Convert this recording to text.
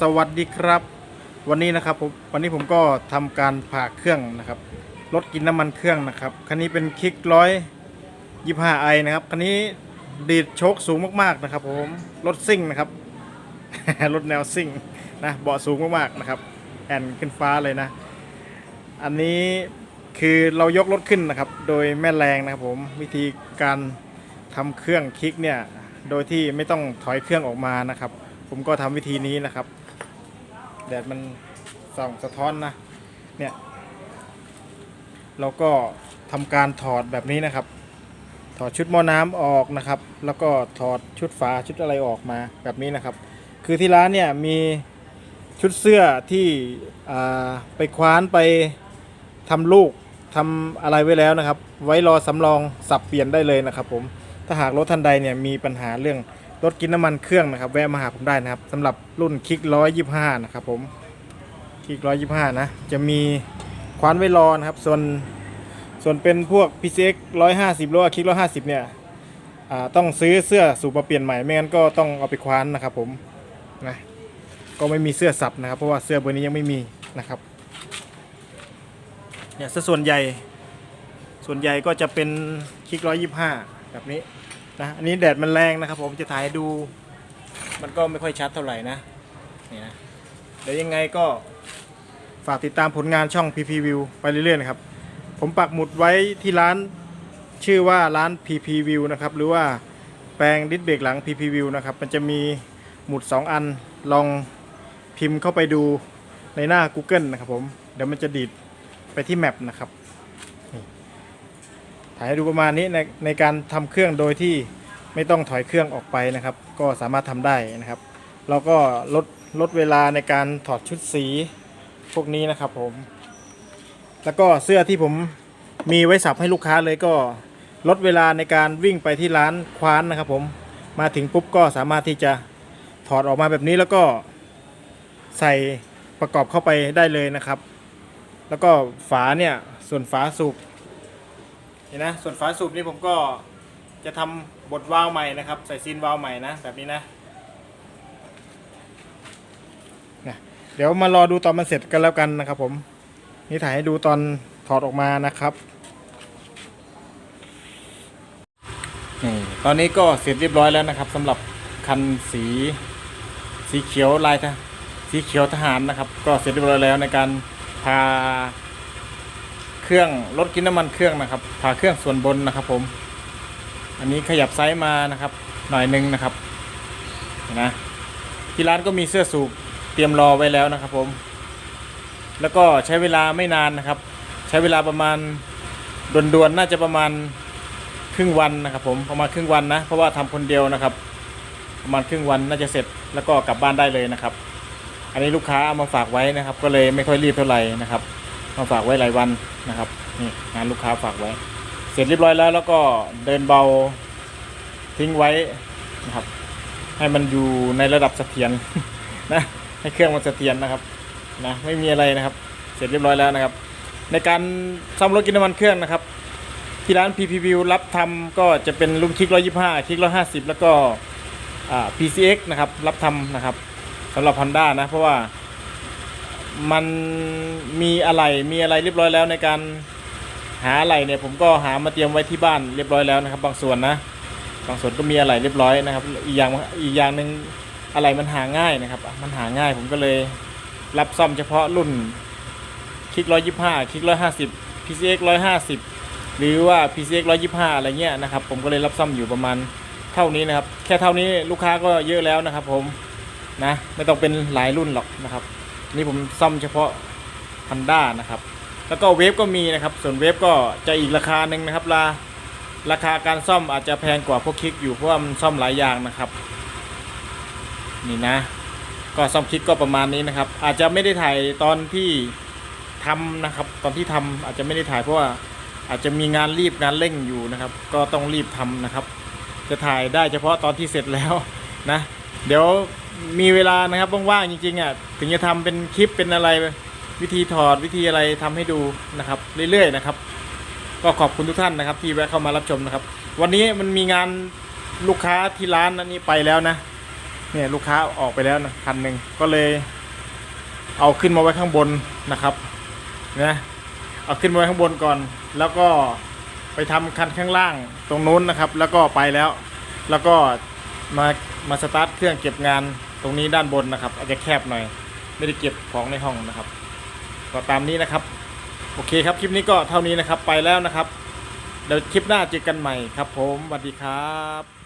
สวัสดีครับ วันนี้นะครับผมวันนี้ผมก็ทำการผ่าเครื่องนะครับลดกินน้ำมันเครื่องนะครับคันนี้เป็นคลิกร้อยยี่ห้าไอนะครับคันนี้ดีดโชคสูงมากๆนะครับ ผมรถซิ่งนะครับรถแนวซิ่งนะเบาะสูงมากๆนะครับแอนขึ้นฟ้าเลยนะ อันนี้คือเรายกรถขึ้นนะครับ โดยแม่แรงนะครับผมวิธีการทำเครื่องคลิกเนี่ยโดยที่ไม่ต้องถอยเครื่องออกมานะครับ ผมก็ทำวิธีนี้นะครับ แดดมันส่องสะท้อนนะเนี่ยเราก็ทำการถอดแบบนี้นะครับ ถอดชุดหม้อน้ำออกนะครับ แล้วก็ถอดชุดฝาชุดอะไรออกมาแบบนี้นะครับ คือที่ร้านเนี่ยมีชุดเสื้อที่อ่าไปคว้านไปทำลูกทำอะไรไว้แล้วนะครับ ไว้รอสำรองสับเปลี่ยนได้เลยนะครับผมถ้าหากรถท่านใดเนี่ยมีปัญหาเรื่อง รถกินน้ำมันเครื่องนะครับ แวะมาหาผมได้นะครับสำหรับรุ่นคลิกร้อยยี่ห้านะครับผมคลิกร้อยยี่ห้านะ จะมีคว้านไวรอนะครับ ส่วนส่วนเป็นพวก PCX 150หรือว่าคลิก150 เนี่ยต้องซื้อเสื้อสูบมาเปลี่ยนใหม่ไม่งั้นก็ต้องเอาไปคว้านนะครับผมนะก็ไม่มีเสื้อสับนะครับ เพราะว่าเสื้อเบอร์นี้ยังไม่มีนะครับเนี่ยส่วนใหญ่ส่วนใหญ่ก็จะเป็นคลิก125 แบบนี้ นะอันนี้แดดมันแรงนะครับ ผมจะถ่ายให้ดู มันก็ไม่ค่อยชัดเท่าไหร่นะนี่นะเดี๋ยวยังไงก็ฝากติดตามผลงานช่อง PP View ไปเรื่อยๆนะครับ ผมปักหมุดไว้ที่ร้านชื่อว่าร้าน PP View นะครับหรือว่าแปลงดิสเบรกหลัง PP View นะครับมันจะมีหมุด 2 อันลองพิมพ์เข้าไปดูในหน้า Google นะครับผมเดี๋ยวมันจะดีดไปที่แมปนะครับ ถ่ายให้ดูประมาณนี้ในในการทำเครื่องโดยที่ไม่ต้องถอยเครื่องออกไปนะครับ ก็สามารถทำได้นะครับ เราก็ลดลดเวลาในการถอดชุดสีพวกนี้นะครับผม แล้วก็เสื้อที่ผมมีไว้สับให้ลูกค้าเลยก็ลดเวลาในการวิ่งไปที่ร้านคว้านนะครับ ผมมาถึงปุ๊บก็สามารถที่จะถอดออกมาแบบนี้แล้วก็ใส่ประกอบเข้าไปได้เลยนะครับ แล้วก็ฝาเนี่ยส่วนฝาสูบ นนะส่วนฝาสูบนี่ผมก็จะทำบทวาล์วใหม่นะครับ ใส่ซีนวาล์วใหม่นะแบบนี้นะนะเดี๋ยวมารอดูตอนมันเสร็จกันแล้วกันนะครับ ผมนี่ถ่ายให้ดูตอนถอดออกมานะครับนี่ตอนนี้ก็เสร็จเรียบร้อยแล้วนะครับสำหรับคันสีสีเขียวลายทหสีเขียวทหารนะครับ ก็เสร็จเรียบร้อยแล้วในการพา เครื่องรถกินน้ำมันเครื่องนะครับพาเครื่องส่วนบนนะครับ ผม อันนี้ขยับไซส์มานะครับ หน่อยหนึงนะครับนนะที่ร้านก็มีเสื้อสูบเตรียมรอไว้แล้วนะครับ ผม แล้วก็ใช้เวลาไม่นานนะครับ ใช้เวลาประมาณด่วนๆน่าจะประมาณครึ่งวันนะครับ ผมประมาณครึ่งวันนะ เพราะว่าทำคนเดียวนะครับ ประมาณครึ่งวันน่าจะเสร็จแล้วก็กลับบ้านได้เลยนะครับ อันนี้ลูกค้าเอามาฝากไว้นะครับ ก็เลยไม่ค่อยรีบเท่าไหร่นะครับ มาฝากไว้หลายวันนะครับนี่งานลูกค้าฝากไว้ เสร็จเรียบร้อยแล้ว แล้วก็เดินเบาทิ้งไว้นะครับ ให้มันอยู่ในระดับเสถียรนะ ให้เครื่องมันเสถียรนะครับนะไม่มีอะไรนะครับ เสร็จเรียบร้อยแล้วนะครับ ในการซ่อมรถกินน้ำมันเครื่องนะครับ ที่ร้าน PP View รับทำก็จะเป็นรุ่นคลิก 125คลิก 150 แล้วก็อ่า PCX นะครับ รับทำนะครับสำหรับ Honda นะ เพราะว่า มันมีอะไรมีอะไรเรียบร้อยแล้วในการหาอะไรเนี่ยผมก็หามาเตรียมไว้ที่บ้านเรียบร้อยแล้วนะครับ บางส่วนนะบางส่วนก็มีอะไรเรียบร้อยนะครับ อีกอย่างอีกอย่างหนึ่งอะไรมันหาง่ายนะครับ มันหาง่ายผมก็เลยรับซ่อมเฉพาะรุ่นคลิก125คลิก150 PCX 150หรือว่า PCX 125 อะไรเงี้ยนะครับผมก็เลยรับซ่อมอยู่ประมาณเท่านี้นะครับ แค่เท่านี้ลูกค้าก็เยอะแล้วนะครับผมนะไม่ต้องเป็นหลายรุ่นหรอกนะครับ นี่ผมซ่อมเฉพาะ Honda นะครับ แล้วก็เวฟก็มีนะครับ ส่วนเวฟก็จะอีกราคาหนึ่งนะครับราราคาการซ่อมอาจจะแพงกว่าพวกคลิกอยู่เพราะว่ามันซ่อมหลายอย่างนะครับ นี่นะ ก็ซ่อมคลิกก็ประมาณนี้นะครับ อาจจะไม่ได้ถ่ายตอนที่ทำนะครับ ตอนที่ทำอาจจะไม่ได้ถ่ายเพราะว่าอาจจะมีงานรีบงานเร่งอยู่นะครับ ก็ต้องรีบทำนะครับ จะถ่ายได้เฉพาะตอนที่เสร็จแล้วนะ เดี๋ยว มีเวลานะครับว่างๆจริงๆอะถึงจะทำเป็นคลิปเป็นอะไร วิธีถอดวิธีอะไรทำให้ดูนะครับ เรื่อยๆนะครับ ก็ขอบคุณทุกท่านนะครับ ที่แวะเข้ามารับชมนะครับ วันนี้มันมีงานลูกค้าที่ร้านอันนี้ไปแล้วนะเนี่ยลูกค้าออกไปแล้วนะคันหนึ่งก็เลย เอาขึ้นมาไว้ข้างบนนะครับนะเอาขึ้นมาไว้ข้างบนก่อน แล้วก็ไปทำคันข้างล่างตรงนู้นนะครับ แล้วก็ไปแล้ว แล้วก็ มามาสตาร์ทเครื่องเก็บงานตรงนี้ด้านบนนะครับ อาจจะแคบหน่อย ไม่ได้เก็บของในห้องนะครับ ก็ตามนี้นะครับ โอเคครับคลิปนี้ก็เท่านี้นะครับไปแล้วนะครับเดี๋ยวคลิปหน้าเจอกันใหม่ครับ ผมสวัสดีครับ